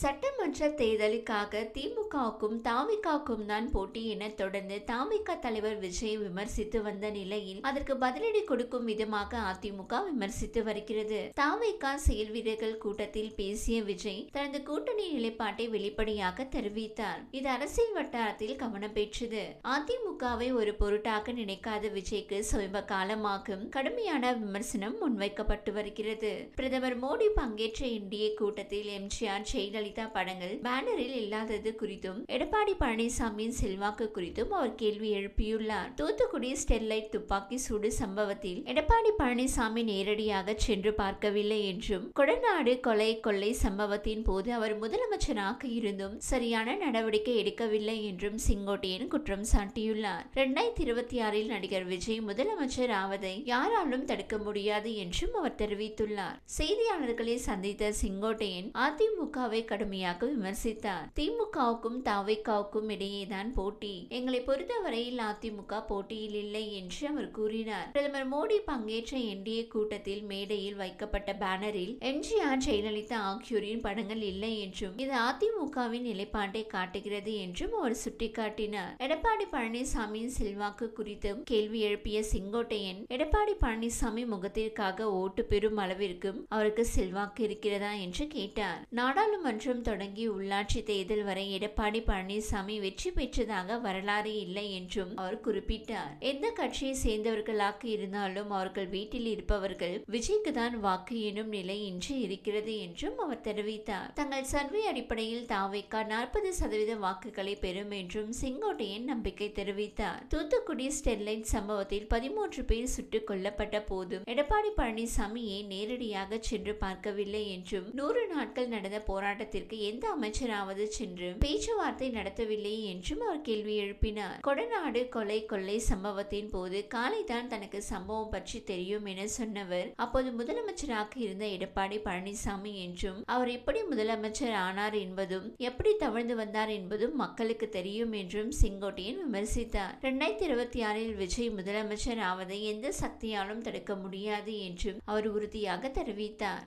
சட்டமன்ற தேர்தலுக்காக திமுகவுக்கும் தாமிகாக்கும் தான் போட்டி என தொடர்ந்து தாமிக தலைவர் விஜய் விமர்சித்து வந்த நிலையில் அதற்கு பதிலடி கொடுக்கும் விதமாக அதிமுக விமர்சித்து வருகிறது. தாமிக செயல் வீரர்கள் கூட்டத்தில் பேசிய விஜய் தனது கூட்டணி நிலைப்பாட்டை வெளிப்படையாக தெரிவித்தார். இது அரசியல் வட்டாரத்தில் கவனம் பெற்றது. அதிமுகவை ஒரு பொருட்டாக நினைக்காத விஜய்க்கு சமீப காலமாகும் கடுமையான விமர்சனம் முன்வைக்கப்பட்டு வருகிறது. பிரதமர் மோடி பங்கேற்ற இந்திய கூட்டத்தில் எம்ஜிஆர் ஜெயலலிதா படங்கள் பேனரில் இல்லாதது குறித்தும் எடப்பாடி பழனிசாமியின் செல்வாக்கு குறித்தும் அவர் கேள்வி எழுப்பியுள்ளார். தூத்துக்குடி ஸ்டெர்லைட் துப்பாக்கி சூடு சம்பவத்தில் எடப்பாடி பழனிசாமி நேரடியாக சென்று பார்க்கவில்லை என்றும் கொடநாடு கொலை கொள்ளை சம்பவத்தின் போது அவர் முதலமைச்சராக இருந்தும் சரியான நடவடிக்கை எடுக்கவில்லை என்றும் செங்கோட்டையன் குற்றம் சாட்டியுள்ளார். இரண்டாயிரத்தி இருபத்தி ஆறில் நடிகர் விஜய் முதலமைச்சர் ஆவதை யாராலும் தடுக்க முடியாது என்றும் அவர் தெரிவித்துள்ளார். செய்தியாளர்களை சந்தித்த செங்கோட்டையன் அதிமுகவை கடுமையாக விமர்சித்தார். திமுகவுக்கும் தாவைக்காவுக்கும் இடையேதான் போட்டி. எங்களை பொறுத்தவரையில் அதிமுக போட்டியில் இல்லை என்று அவர் கூறினார். பிரதமர் மோடி பங்கேற்ற என்டிஏ கூட்டத்தில் மேடையில் வைக்கப்பட்ட பேனரில் எம்ஜிஆர் ஜெயலலிதா ஆகியோரின் படங்கள் இல்லை என்றும் இது அதிமுகவின் நிலைப்பாட்டை காட்டுகிறது என்றும் அவர் சுட்டிக்காட்டினார். எடப்பாடி பழனிசாமியின் செல்வாக்கு குறித்தும் கேள்வி எழுப்பிய செங்கோட்டையன் எடப்பாடி பழனிசாமி முகத்திற்காக ஓட்டு பெறும் அளவிற்கும் அவருக்கு செல்வாக்கு இருக்கிறதா? என்று கேட்டார். நாடாளுமன்ற நாடாளுமன்றம் தொடங்கி உள்ளாட்சி தேர்தல் வரை எடப்பாடி பழனிசாமி வெற்றி பெற்றதாக வரலாறு இல்லை என்றும் அவர் குறிப்பிட்டார். எந்த கட்சியை சேர்ந்தவர்களாக இருந்தாலும் அவர்கள் வீட்டில் இருப்பவர்கள் விஜய்க்கு தான் வாக்கு எனும் நிலை இன்று இருக்கிறது என்றும் அவர் தெரிவித்தார். தங்கள் சர்வே அடிப்படையில் தாவைக்கா நாற்பது சதவீத வாக்குகளை பெறும் என்றும் செங்கோட்டையன் நம்பிக்கை தெரிவித்தார். தூத்துக்குடி ஸ்டெர்லைட் சம்பவத்தில் பதிமூன்று பேர் சுட்டுக் கொல்லப்பட்ட போதும் எடப்பாடி பழனிசாமியை நேரடியாக சென்று பார்க்கவில்லை என்றும் நூறு நாட்கள் நடந்த போராட்டத்தில் போராட்டத்திற்கு எந்த அமைச்சராவது சென்று பேச்சுவார்த்தை நடத்தவில்லை என்றும் அவர் கேள்வி எழுப்பினார். கொடநாடு கொலை கொள்ளை சம்பவத்தின் போது காலைதான் தனக்கு சம்பவம் பற்றி தெரியும் என சொன்னவர். அப்போது முதலமைச்சராக இருந்த எடப்பாடி பழனிசாமி என்றும் அவர் எப்படி முதலமைச்சர் ஆனார் என்பதும் எப்படி தவழ்ந்து வந்தார் என்பதும் மக்களுக்கு தெரியும் என்றும் செங்கோட்டையன் விமர்சித்தார். இரண்டாயிரத்தி இருபத்தி ஆறில் விஜய் முதலமைச்சர் ஆவதை எந்த சக்தியாலும் தடுக்க முடியாது என்றும் அவர் உறுதியாக தெரிவித்தார்.